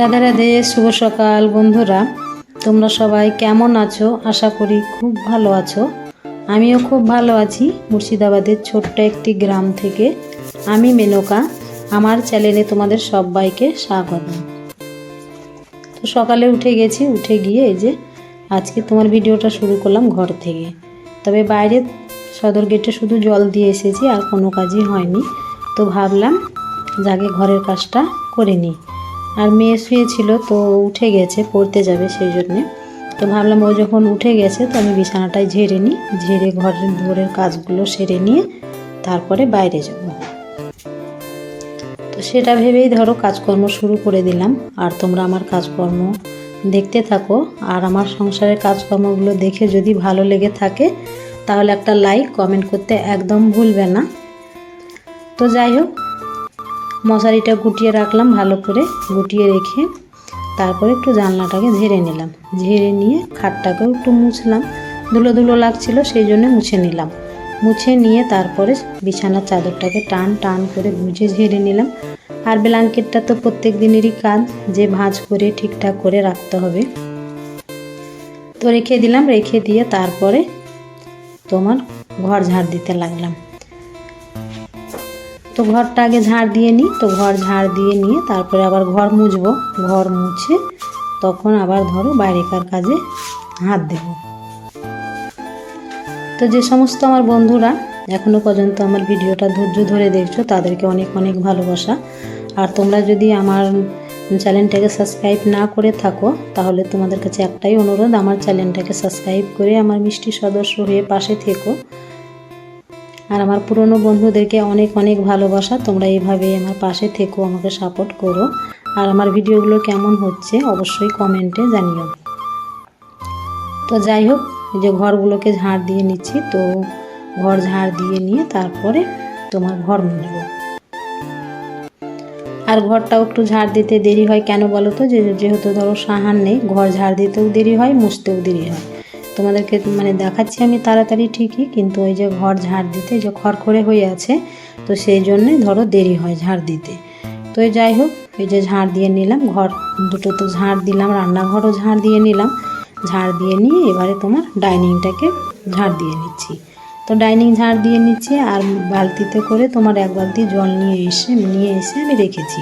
রাধে রাধে শুভ সকাল। বন্ধুরা, তোমরা সবাই কেমন আছো? আশা করি খুব ভালো আছো। আমিও খুব ভালো আছি। মুর্শিদাবাদের ছোট্ট একটি গ্রাম থেকে আমি মেনকা। আমার চ্যানেলে তোমাদের সবাইকে স্বাগত। তো সকালে উঠে গেছি, উঠে গিয়ে এই যে আজকে তোমার ভিডিওটা শুরু করলাম ঘর থেকে। তবে বাইরে সদর গেটে শুধু জল দিয়ে এসেছি, আর কোনো কাজই হয়নি। তো ভাবলাম, যাকে ঘরের কাজটা করে নিই। আর মেয়ে শুয়েছিল, তো উঠে গেছে, পড়তে যাবে সেই জন্যে তো ভাবলাম ও যখন উঠে গেছে, তো আমি বিছানাটায় ঝেড়ে নিই, ঝেড়ে ঘরের দুয়ারের কাজগুলো সেরে নিয়ে তারপরে বাইরে যাব। তো সেটা ভেবেই ধরো কাজকর্ম শুরু করে দিলাম। আর তোমরা আমার কাজকর্ম দেখতে থাকো। আর আমার সংসারের কাজকর্মগুলো দেখে যদি ভালো লেগে থাকে, তাহলে একটা লাইক কমেন্ট করতে একদম ভুলবে না। তো যাই হোক মশারিটা গুটিয়ে রাখলাম ভালো করে, গুটিয়ে রেখে তারপরে একটু জানলাটাকে ঝেড়ে নিলাম। ঝেড়ে নিয়ে খাটটাকেও একটু মুছলাম। ধুলো ধুলো লাগছিল, সেই জন্য মুছে নিলাম। মুছে নিয়ে তারপরে বিছানার চাদরটাকে টান টান করে মুছে ঝেড়ে নিলাম। আর ব্ল্যাঙ্কেটটা তো প্রত্যেক দিনেরই কাজ, যে ভাঁজ করে, ঠিকঠাক করে রাখতে হবে। তো রেখে দিলাম, রেখে দিয়ে তারপরে তোমার ঘর ঝাড় দিতে লাগলাম। তো ঘরটা আগে ঝাড় দিয়ে নিই, তো ঘর ঝাড় দিয়ে নিয়ে তারপরে আবার ঘর মুছবো। ঘর মুছে তখন আবার ধরো বাইরেকার কাজে হাত দেব। তো যে সমস্ত আমার বন্ধুরা এখনও পর্যন্ত আমার ভিডিওটা ধৈর্য ধরে দেখছ, তাদেরকে অনেক অনেক ভালোবাসা। আর তোমরা যদি আমার চ্যানেলটাকে সাবস্ক্রাইব না করে থাকো, তাহলে তোমাদের কাছে একটাই অনুরোধ, আমার চ্যানেলটাকে সাবস্ক্রাইব করে আমার মিষ্টি সদস্য হয়ে পাশে থেকো। আর আমার পুরনো বন্ধুদেরকে অনেক অনেক ভালোবাসা। তোমরা এইভাবেই আমার পাশে থেকো, আমাকে সাপোর্ট করো। আর আমার ভিডিওগুলো কেমন হচ্ছে অবশ্যই কমেন্টে জানিও। তো যাই হোক যে ঘরগুলোকে ঝাড় দিয়ে নিচ্ছি, তো ঘর ঝাড় দিয়ে নিয়ে তারপরে তোমার ঘর মুছবো। আর ঘরটাও একটু ঝাড় দিতে দেরি হয় কেন বলো তো? যেহেতু ধরো সাহান নেই, ঘর ঝাড় দিতেও দেরি হয়, মুছতেও দেরি হয়। তোমাদেরকে মানে দেখাচ্ছি আমি তাড়াতাড়ি ঠিকই, কিন্তু ওই যে ঘর ঝাড় দিতে যে খড়খড়ে হয়ে আছে, তো সেই জন্যে ধরো দেরি হয় ঝাড় দিতে। তো যাই হোক, এই যে ঝাড় দিয়ে নিলাম, ঘর দুটো তো ঝাড় দিলাম, রান্নাঘরও ঝাড় দিয়ে নিলাম। ঝাড় দিয়ে নিয়ে এবারে তোমার ডাইনিংটাকে ঝাড় দিয়ে নিচ্ছি। তো ডাইনিং ঝাড় দিয়ে নিচ্ছি, আর বালতিতে করে তোমার এক বালতি জল নিয়ে এসে নিয়ে এসে আমি রেখেছি।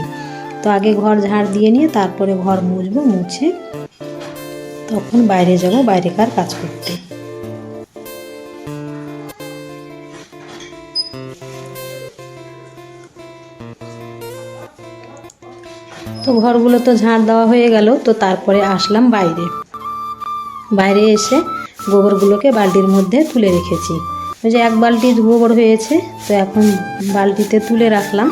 তো আগে ঘর ঝাড় দিয়ে নিয়ে তারপরে ঘর মুছবো, মুছে তখন বাইরে যাব, বাইরেকার কাজ করতে। তো ঘরগুলো তো ঝাড় দেওয়া হয়ে গেল, তো তারপরে আসলাম বাইরে। বাইরে এসে গোবরগুলোকে বালতির মধ্যে তুলে রেখেছি। ওই যে এক বালতি গোবর হয়েছে, তো এখন বালতিতে তুলে রাখলাম।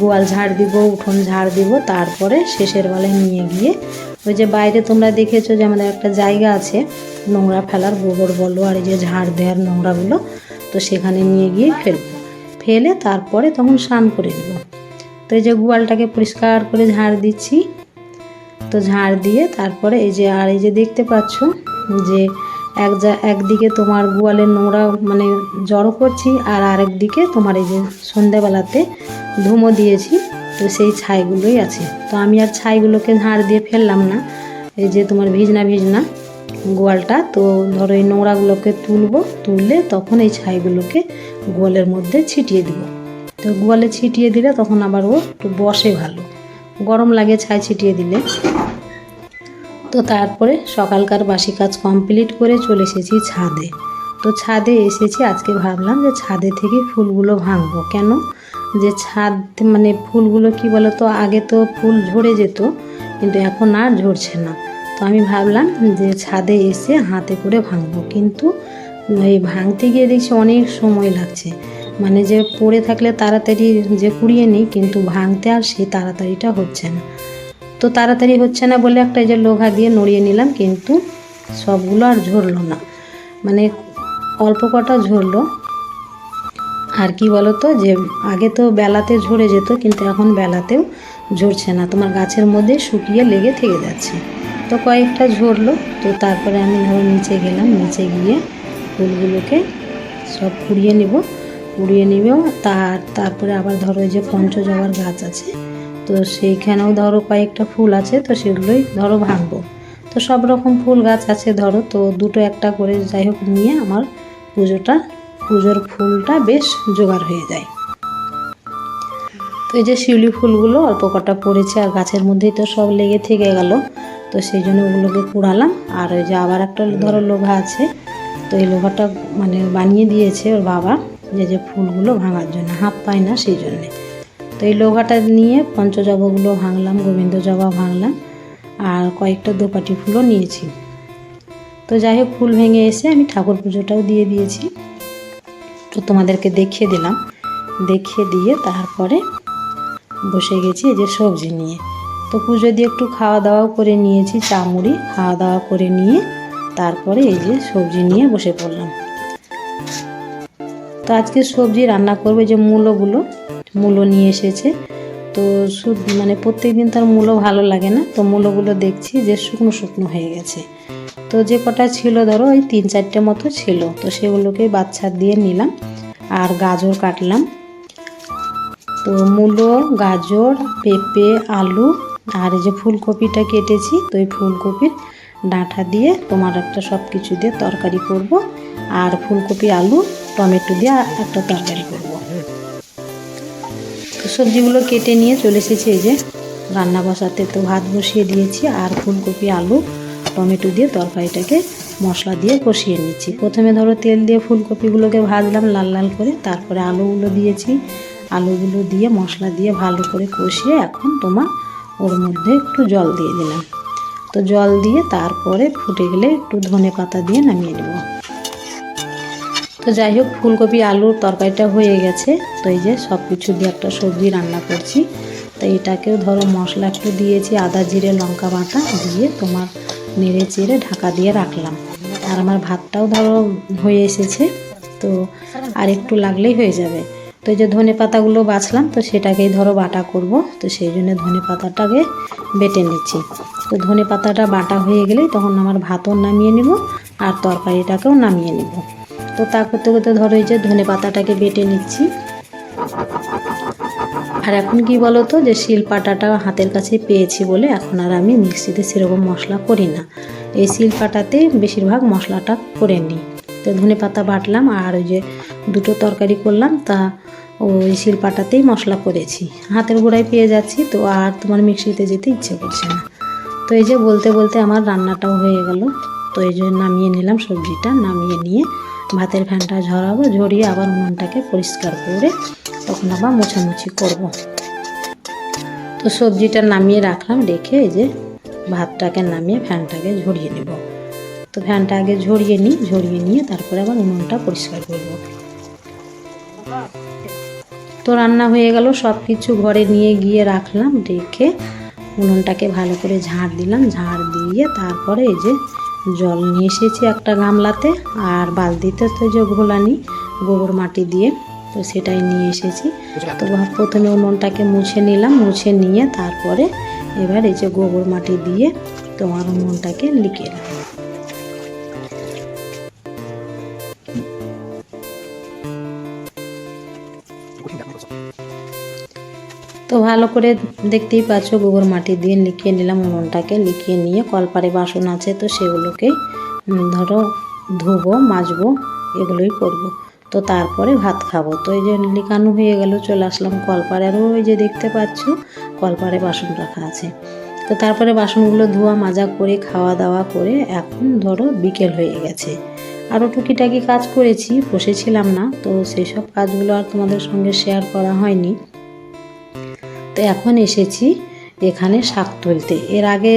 গোয়াল ঝাড় দিব, উঠোন ঝাড় দিব, তারপরে শেষের বেলায় নিয়ে গিয়ে ওই যে বাইরে তোমরা দেখেছ যে আমাদের একটা জায়গা আছে, নোংরা ফেলার গোবর বলো আর এই যে ঝাড় দেওয়ার নোংরাগুলো, তো সেখানে নিয়ে গিয়ে ফেলব। ফেলে তারপরে তখন স্নান করে নেব। তো এই যে গোয়ালটাকে পরিষ্কার করে ঝাড় দিচ্ছি। তো ঝাড় দিয়ে তারপরে এই যে, আর এই যে দেখতে পাচ্ছ যে এক যা একদিকে তোমার গোয়ালের নোংরা মানে জড়ো করছি আর আরেক দিকে তোমার এই যে সন্ধ্যাবেলাতে ধুমো দিয়েছি। তো সেই ছাইগুলোই আছে। তো আমি আর ছাইগুলোকে ঝাড় দিয়ে ফেললাম না। এই যে তোমার ভিজনা ভিজনা গোয়ালটা, তো ধরো এই নোংরাগুলোকে তুলবো তুললে তখন এই ছাইগুলোকে গোয়ালের মধ্যে ছিটিয়ে দিব। তো গোয়ালে ছিটিয়ে দিলে তখন আবার ও একটু বসে ভালো। গরম লাগে ছাই ছিটিয়ে দিলে। তো তারপরে সকালকার বাসি কাজ কমপ্লিট করে চলে এসেছি ছাদে। তো ছাদে এসেছি, আজকে ভাবলাম যে ছাদে থেকে ফুলগুলো ভাঙবো। কেন? যে ছাদ মানে ফুলগুলো কি বলো তো আগে তো ফুল ঝরে যেত, কিন্তু এখন আর ঝরছে না। তো আমি ভাবলাম যে ছাদে এসে হাতে করে ভাঙবো। কিন্তু এই ভাঙতে গিয়ে দেখছি অনেক সময় লাগছে। মানে যে পড়ে থাকলে তাড়াতাড়ি যে কুড়িয়ে নিই, কিন্তু ভাঙতে আর সেই তাড়াতাড়িটা হচ্ছে না। তো তাড়াতাড়ি হচ্ছে না বলে একটা যে লোহা দিয়ে নড়িয়ে নিলাম, কিন্তু সবগুলো আর ঝরলো না। মানে অল্প কটা ঝরলো। আর কি বলো তো যে, আগে তো বেলাতে ঝরে যেত, কিন্তু এখন বেলাতেও ঝরছে না। তোমার গাছের মধ্যে শুকিয়ে লেগে থেকে যাচ্ছে। তো কয়েকটা ঝরলো, তো তারপরে আমি ধরো নিচে গেলাম, নিচে গিয়ে ফুলগুলোকে সব কুড়িয়ে নিব। কুড়িয়ে নিব তার, তারপরে আবার ধরো যে পঞ্চজবার গাছ আছে, তো সেইখানেও ধরো কয়েকটা ফুল আছে, তো সেগুলোই ধরো ভাঙবো। তো সব রকম ফুল গাছ আছে ধরো, তো দুটো একটা করে যাই হোক নিয়ে আমার পুজোটা পুজোর ফুলটা বেশ জোগাড় হয়ে যায়। তো এই যে শিউলি ফুলগুলো অল্প কটা পড়েছে আর গাছের মধ্যেই তো সব লেগে থেকে গেল, তো সেই জন্য ওগুলোকে কুড়ালাম। আর ওই যে আবার একটা ধরো লোহা আছে, তো এই লোহাটা মানে বানিয়ে দিয়েছে ওর বাবা, যে যে ফুলগুলো ভাঙার জন্য হাত পায় না সেই জন্যে। তো এই লোহাটা নিয়ে পঞ্চজবাগুলো ভাঙলাম গোবিন্দ জবা ভাঙলাম, আর কয়েকটা দোপাটি ফুলও নিয়েছি। তো যাই হোক, ফুল ভেঙে এসে আমি ঠাকুর পুজোটাও দিয়ে দিয়েছি। তো তোমাদেরকে দেখিয়ে দিলাম। দেখিয়ে দিয়ে তারপরে বসে গেছি এই যে সবজি নিয়ে। তো পুজো দিয়ে একটু খাওয়া দাওয়াও করে নিয়েছি, চা মুড়ি খাওয়া দাওয়া করে নিয়ে তারপরে এই যে সবজি নিয়ে বসে পড়লাম। তো আজকে সবজি রান্না করবে যে মূলোগুলো মূলো নিয়ে এসেছে। তো মানে প্রত্যেক দিন তার মূলো ভালো লাগে না। তো মূলোগুলো দেখছি যে শুকনো শুকনো হয়ে গেছে। তো যে কটা ছিল ধরো, ওই তিন চারটে মতো ছিল। তো সেগুলোকে বাচ্চা দিয়ে নিলাম আর গাজর কাটলাম। তো মূলো, গাজর, পেঁপে, আলু আর এই যে ফুলকপিটা কেটেছি, তো এই ফুলকপির ডাঁটা দিয়ে তোমার একটা সব কিছু দিয়ে তরকারি করব আর ফুলকপি, আলু, টমেটো দিয়ে একটা তরকারি করব। তো সবজিগুলো কেটে নিয়ে চলে এসেছি এই যে রান্না বসাতে। তো ভাত বসিয়ে দিয়েছি আর ফুলকপি, আলু টমেটো দিয়ে তরকারিটাকে মশলা দিয়ে কষিয়ে নিচ্ছি। প্রথমে ধরো তেল দিয়ে ফুলকপিগুলোকে ভাজলাম লাল লাল করে, তারপরে আলুগুলো দিয়েছি। আলুগুলো দিয়ে মশলা দিয়ে ভালো করে কষিয়ে এখন তোমার ওর মধ্যে একটু জল দিয়ে দিলাম। তো জল দিয়ে তারপরে ফুটে গেলে একটু ধনে পাতা দিয়ে নামিয়ে নেব। তো যাই হোক, ফুলকপি আলুর তরকারিটা হয়ে গেছে। তো এই যে সব কিছু দিয়ে একটা সবজি রান্না করছি। তো এটাকেও ধরো মশলা একটু দিয়েছি, আদা, জিরে, লঙ্কা বাটা দিয়ে তোমার নেড়ে চেড়ে ঢাকা দিয়ে রাখলাম। আর আমার ভাতটাও ধরো হয়ে এসেছে, তো আর একটু লাগলেই হয়ে যাবে। তো যে ধনে পাতাগুলো বাছলাম, তো সেটাকেই ধরো বাটা করব। তো সেই জন্য ধনে পাতাটাকে বেটে নিচ্ছি। তো ধনে পাতাটা বাটা হয়ে গেলেই তখন আমার ভাতও নামিয়ে নেব আর তরকারিটাকেও নামিয়ে নেব। তো তা করতে করতে ধরো এই যে ধনে পাতাটাকে বেটে নিচ্ছি। আর এখন কি বলো তো যে শিলপাটাটা হাতের কাছে পেয়েছি বলে এখন আর আমি মিক্সিতে সেরকম মশলা করি না। এই শিলপাটাতে বেশিরভাগ মশলাটা করে নিই। তো ধনে পাতা বাটলাম আর ওই যে দুটো তরকারি করলাম তা ওই শিলপাটাতেই মশলা করেছি। হাতের গোড়ায় পেয়ে যাচ্ছি তো আর তোমার মিক্সিতে যেতে ইচ্ছে করছে না। তো এই যে বলতে বলতে আমার রান্নাটাও হয়ে গেল। তো এই যে নামিয়ে নিলাম সবজিটা, নামিয়ে নিয়ে ভাতের ফ্যানটা ঝরাবো, ঝরিয়ে আবার উনুনটাকে পরিষ্কার করে তখন আবার মোছামুছি করব। তো সবজিটা নামিয়ে রাখলাম, রেখে এই যে ভাতটাকে নামিয়ে ফ্যানটাকে ঝরিয়ে নেব তো ফ্যানটা আগে ঝরিয়ে নিই, ঝরিয়ে নিয়ে তারপরে আবার উনুনটা পরিষ্কার করব তো রান্না হয়ে গেল সব কিছু ঘরে নিয়ে গিয়ে রাখলাম, রেখে উনুনটাকে ভালো করে ঝাড় দিলাম, ঝাড় দিয়ে তারপরে এই যে জল নিয়ে এসেছি একটা গামলাতে আর বালতিতে তো যে ঘোলানি গোবর মাটি দিয়ে তো সেটাই নিয়ে এসেছি। তো প্রথমে উনুনটাকে মুছে নিলাম মুছে নিয়ে তারপরে এবার এই যে গোবর মাটি দিয়ে তোমার উনুনটাকে লিখে রাখলাম ভালো করে দেখতেই পাচ্ছ, গোবর মাটি দিয়ে লিখিয়ে নিলাম, উনুনটাকে লিখিয়ে নিয়ে কলপারে বাসন আছে, তো সেগুলোকে ধরো ধুবো, মাজবো, এগুলোই করব। তো তারপরে ভাত খাব। তো এই যে লিখানো হয়ে গেল, চলে আসলাম কলপারে আরও ওই যে দেখতে পাচ্ছ কলপারে বাসন রাখা আছে। তো তারপরে বাসনগুলো ধোয়া, মাজা করে, খাওয়া দাওয়া করে এখন ধরো বিকেল হয়ে গেছে। আরও টুকিটাকি কাজ করেছি, বসেছিলাম না, তো সেই সব কাজগুলো আর তোমাদের সঙ্গে শেয়ার করা হয়নি। তো এখন এসেছি এখানে শাক তুলতে। এর আগে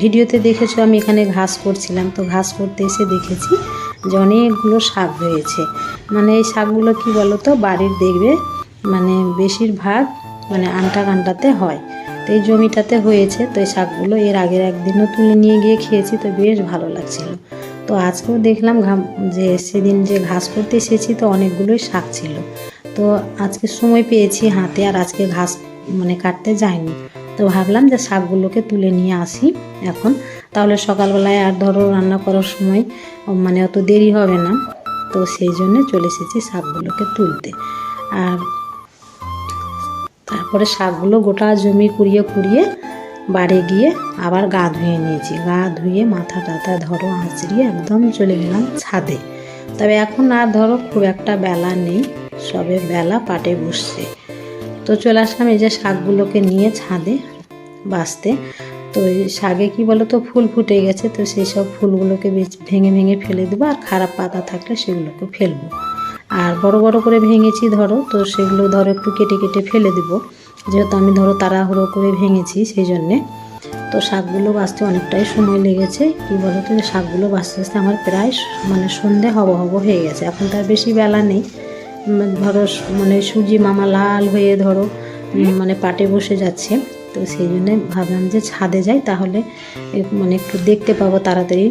ভিডিওতে দেখেছ আমি এখানে ঘাস করছিলাম। তো ঘাস করতে এসে দেখেছি যে অনেকগুলো শাক হয়েছে। মানে এই শাকগুলো কি বলো তো বাড়ির দেখবে মানে বেশিরভাগ মানে আন্টা কান্টাতে হয়। তো এই জমিটাতে হয়েছে। তো এই শাকগুলো এর আগের একদিনও তুলে নিয়ে গিয়ে খেয়েছি। তো বেশ ভালো লাগছিল। তো আজকেও দেখলাম যে সেদিন যে ঘাস করতে এসেছি, তো অনেকগুলোই শাক ছিল। তো আজকে সময় পেয়েছি হাতে, আর আজকে ঘাস মানে কাটতে যায়নি। তো ভাবলাম যে শাকগুলোকে তুলে নিয়ে আসি এখন। তাহলে সকালবেলায় আর ধরো রান্না করার সময় মানে অত দেরি হবে না। তো সেই জন্য চলে এসেছি শাকগুলোকে তুলতে। আর তারপরে শাকগুলো গোটা জমি কুড়িয়ে কুড়িয়ে বাড়ি গিয়ে আবার গা ধুয়ে নিয়েছি। গা ধুয়ে মাথা টাথা ধরো আঁচড়িয়ে একদম চলে গেলাম ছাদে। তবে এখন আর ধরো খুব একটা বেলা নেই, সবে বেলা পাটে বসছে। তো চলে আসলাম এই যে শাকগুলোকে নিয়ে ছাদে বাঁচতে। তো শাকে কি বলো তো ফুল ফুটে গেছে, তো সেই সব ফুলগুলোকে ভেঙে ভেঙে ফেলে দেবো, আর খারাপ পাতা থাকলে সেগুলোকে ফেলব। আর বড় বড় করে ভেঙেছি ধরো, তো সেগুলো ধরো একটু কেটে কেটে ফেলে দেবো। যেহেতু আমি ধরো তাড়াহুড়ো করে ভেঙেছি সেই জন্যে তো শাকগুলো বাঁচতে অনেকটাই সময় লেগেছে, কি বলো তো শাকগুলো বাঁচতে বাঁচতে আমার প্রায় মানে সন্ধে হব হব হয়ে গেছে। এখন তার বেশি বেলা নেই। ধরো মানে সুজি মামা লাল হয়ে ধরো মানে পাটে বসে যাচ্ছে। তো সেই জন্যে ভাবলাম যে ছাদে যাই, তাহলে মানে একটু দেখতে পাবো তাড়াতাড়ি।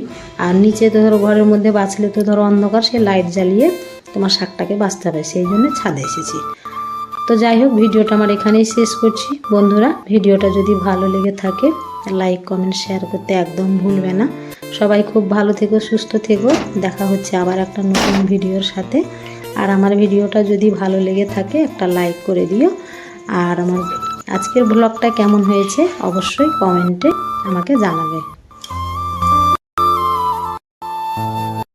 আর নিচে তো ধরো ঘরের মধ্যে বাঁচলে তো ধরো অন্ধকার, সে লাইট জ্বালিয়ে তোমার শাকটাকে বাঁচতে হবে। সেই জন্য ছাদে এসেছি। তো যাই হোক, ভিডিওটা আমার এখানেই শেষ করছি। বন্ধুরা, ভিডিওটা যদি ভালো লেগে থাকে, লাইক, কমেন্ট, শেয়ার করতে একদম ভুলবে না। সবাই খুব ভালো থেকো, সুস্থ থেকো। দেখা হচ্ছে আবার একটা নতুন ভিডিওর সাথে। আর আমার ভিডিওটা যদি ভালো লেগে থাকে, একটা লাইক করে দিও। আর আমার আজকের ব্লগটা কেমন হয়েছে, অবশ্যই কমেন্টে আমাকে জানাবে।